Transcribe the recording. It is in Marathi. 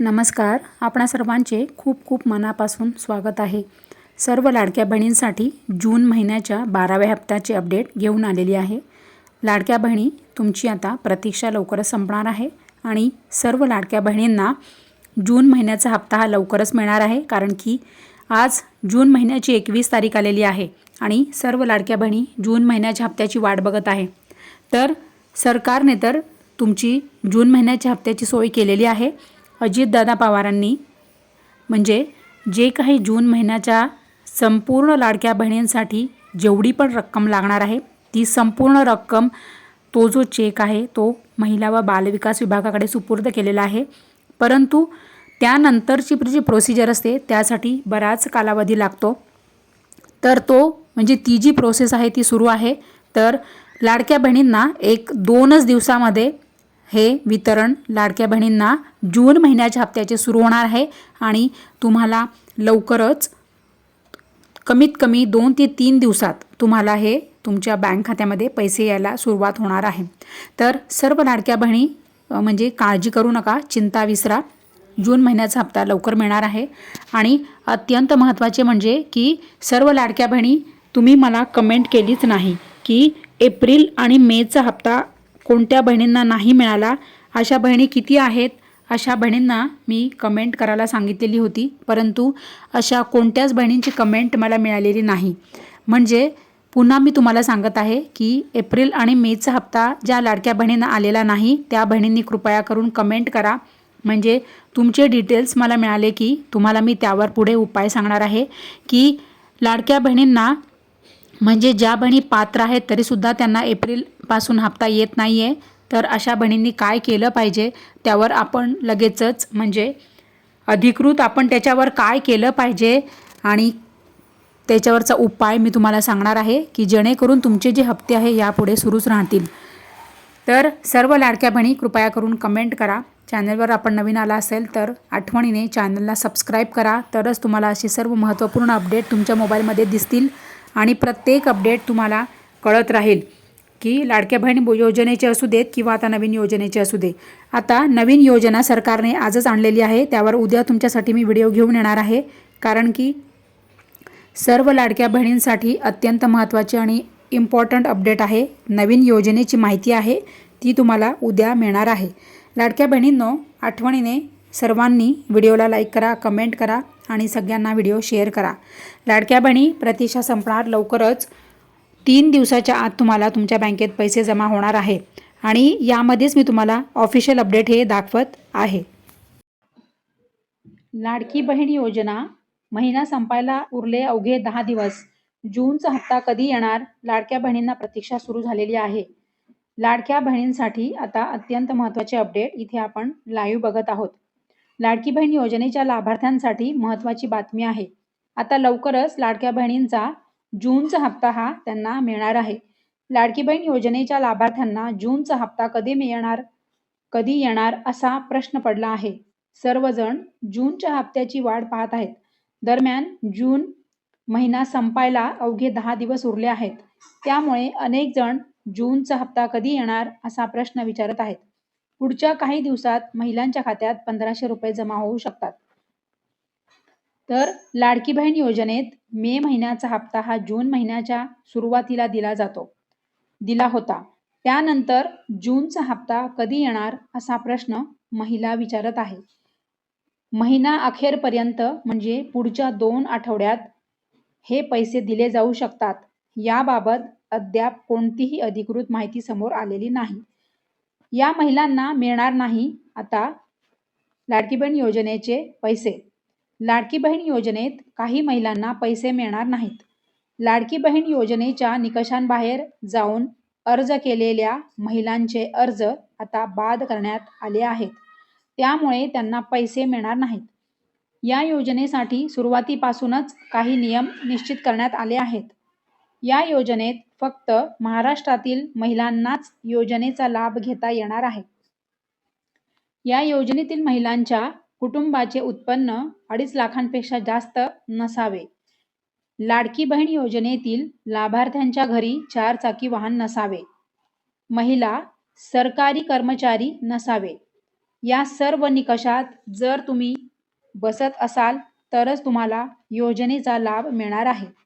नमस्कार. आपणा सर्वांचे खूप खूप मनापासून स्वागत आहे. सर्व लाडक्या बहिणींसाठी जून महिन्याच्या बाराव्या हप्त्याचे अपडेट घेऊन आलेली आहे. लाडक्या बहिणी तुमची आता प्रतीक्षा लवकरच संपणार आहे आणि सर्व लाडक्या बहिणींना जून महिन्याचा हप्ता हा लवकरच मिळणार आहे कारण की आज जून महिन्याची एकवीस तारीख आलेली आहे आणि सर्व लाडक्या बहिणी जून महिन्याच्या हप्त्याची वाट बघत आहे. तर सरकारने तर तुमची जून महिन्याच्या हप्त्याची सोय केलेली आहे. अजितदादा पवारांनी. म्हणजे जे काही जून महिन्याच्या संपूर्ण लाडक्या बहिणींसाठी जेवढी पण रक्कम लागणार आहे ती संपूर्ण रक्कम तो जो चेक आहे तो महिला व बालविकास विभागाकडे सुपूर्द केलेला आहे. परंतु त्यानंतरची जी प्रोसिजर असते त्यासाठी बराच कालावधी लागतो. तर तो म्हणजे ती जी प्रोसेस आहे ती सुरू आहे. तर लाडक्या बहिणींना एक दोनच दिवसामध्ये हे वितरण लाडक्या बहिणींना जून महिन्याच्या हप्त्याचे सुरू होणार आहे आणि तुम्हाला लवकरच कमीत कमी दोन ते तीन दिवसात तुम्हाला हे तुमच्या बँक खात्यामध्ये पैसे यायला सुरुवात होणार आहे. तर सर्व लाडक्या बहिणी म्हणजे काळजी करू नका चिंता विसरा. जून महिन्याचा हप्ता लवकर मिळणार आहे. आणि अत्यंत महत्त्वाचे म्हणजे की सर्व लाडक्या बहिणी तुम्ही मला कमेंट केलीच नाही की एप्रिल आणि मेचा हप्ता कोणत्या बहिणींना नाही मिळाला अशा बहिणी किती आहेत अशा बहिणींना मी कमेंट करायला सांगितलेली होती. परंतु अशा कोणत्याच बहिणींची कमेंट मला मिळालेली नाही. म्हणजे पुन्हा मी तुम्हाला सांगत आहे की एप्रिल आणि मेचा हप्ता ज्या लाडक्या बहिणींना आलेला नाही त्या बहिणींनी कृपया करून कमेंट करा. म्हणजे तुमचे डिटेल्स मला मिळाले की तुम्हाला मी त्यावर पुढे उपाय सांगणार आहे की लाडक्या बहिणींना म्हणजे ज्या बहिणी पात्र आहेत तरीसुद्धा त्यांना एप्रिलपासून हप्ता येत नाही आहे तर अशा बहिणींनी काय केलं पाहिजे त्यावर आपण लगेचच म्हणजे अधिकृत आपण त्याच्यावर काय केलं पाहिजे आणि त्याच्यावरचा उपाय मी तुम्हाला सांगणार आहे की जेणेकरून तुमचे जे हप्ते आहे यापुढे सुरूच राहतील. तर सर्व लाडक्या बहिणी कृपया करून कमेंट करा. चॅनलवर आपण नवीन आला असेल तर आठवणीने चॅनलला सबस्क्राईब करा. तरच तुम्हाला असे सर्व महत्त्वपूर्ण अपडेट तुमच्या मोबाईलमध्ये दिसतील. आणि प्रत्येक अपडेट तुम्हाला कळत राहील की लाडक्या बहीण बो- योजनेचे असू देत किंवा आता नवीन योजनेचे असू दे आता नवीन योजना सरकारने आजच आणलेली आहे. त्यावर उद्या तुमच्यासाठी मी व्हिडिओ घेऊन येणार आहे. कारण की सर्व लाडक्या बहिणींसाठी अत्यंत महत्त्वाची आणि इम्पॉर्टंट अपडेट आहे. नवीन योजनेची माहिती आहे. ती तुम्हाला उद्या मिळणार आहे. लाडक्या बहिणींनो आठवणीने सर्वांनी व्हिडिओला लाईक करा कमेंट करा. आणि सगळ्यांना व्हिडिओ शेअर करा. लाडक्या बहिणी प्रतीक्षा संपणार लवकरच. तीन दिवसाच्या आत तुम्हाला तुमच्या बँकेत पैसे जमा होणार आहे आणि यामध्येच मी तुम्हाला ऑफिशियल अपडेट हे दाखवत आहे. लाडकी बहीण योजना महिना संपायला उरले अवघे दहा दिवस. जूनचा हप्ता कधी येणार? लाडक्या बहिणींना प्रतीक्षा सुरू झालेली आहे. लाडक्या बहिणींसाठी आता अत्यंत महत्त्वाचे अपडेट इथे आपण लाईव्ह बघत आहोत. लाडकी बहीण योजनेच्या लाभार्थ्यांसाठी महत्त्वाची बातमी आहे. आता लवकरच लाडक्या बहिणींचा जूनचा हप्ता हा त्यांना मिळणार आहे. लाडकी बहीण योजनेच्या लाभार्थ्यांना जूनचा हप्ता कधी मिळणार कधी येणार असा प्रश्न पडला आहे. सर्वजण जूनच्या हप्त्याची वाट पाहत आहेत. दरम्यान जून महिना संपायला अवघे दहा दिवस उरले आहेत. त्यामुळे अनेक जण जूनचा हप्ता कधी येणार असा प्रश्न विचारत आहेत. पुढच्या काही दिवसात महिलांच्या खात्यात पंधराशे रुपये जमा होऊ शकतात. तर लाडकी बहीण योजनेत मे महिन्याचा हप्ता हा जून महिन्याच्या सुरुवातीला दिला जातो. दिला होता. त्यानंतर जूनचा हप्ता कधी येणार असा प्रश्न महिला विचारत आहे. महिना अखेरपर्यंत म्हणजे पुढच्या दोन आठवड्यात हे पैसे दिले जाऊ शकतात. याबाबत अद्याप कोणतीही अधिकृत माहिती समोर आलेली नाही. या महिलांना मिळणार नाही आता लाडकी बहीण योजनेचे पैसे. लाडकी बहीण योजनेत काही महिलांना पैसे मिळणार नाहीत. लाडकी बहीण योजनेच्या निकषांबाहेर जाऊन अर्ज केलेल्या महिलांचे अर्ज आता बाद करण्यात आले आहेत. त्यामुळे त्यांना पैसे मिळणार नाहीत. या योजनेसाठी सुरुवातीपासूनच काही नियम निश्चित करण्यात आले आहेत. या योजनेत फक्त महाराष्ट्रातील महिलांनाच योजनेचा लाभ घेता येणार आहे. या योजनेतील महिलांच्या कुटुंबाचे उत्पन्न अडीच लाखांपेक्षा जास्त नसावे. लाडकी बहीण योजनेतील लाभार्थ्यांच्या घरी चार चाकी वाहन नसावे. महिला सरकारी कर्मचारी नसावे. या सर्व निकषात जर तुम्ही बसत असाल तरच तुम्हाला योजनेचा लाभ मिळणार आहे.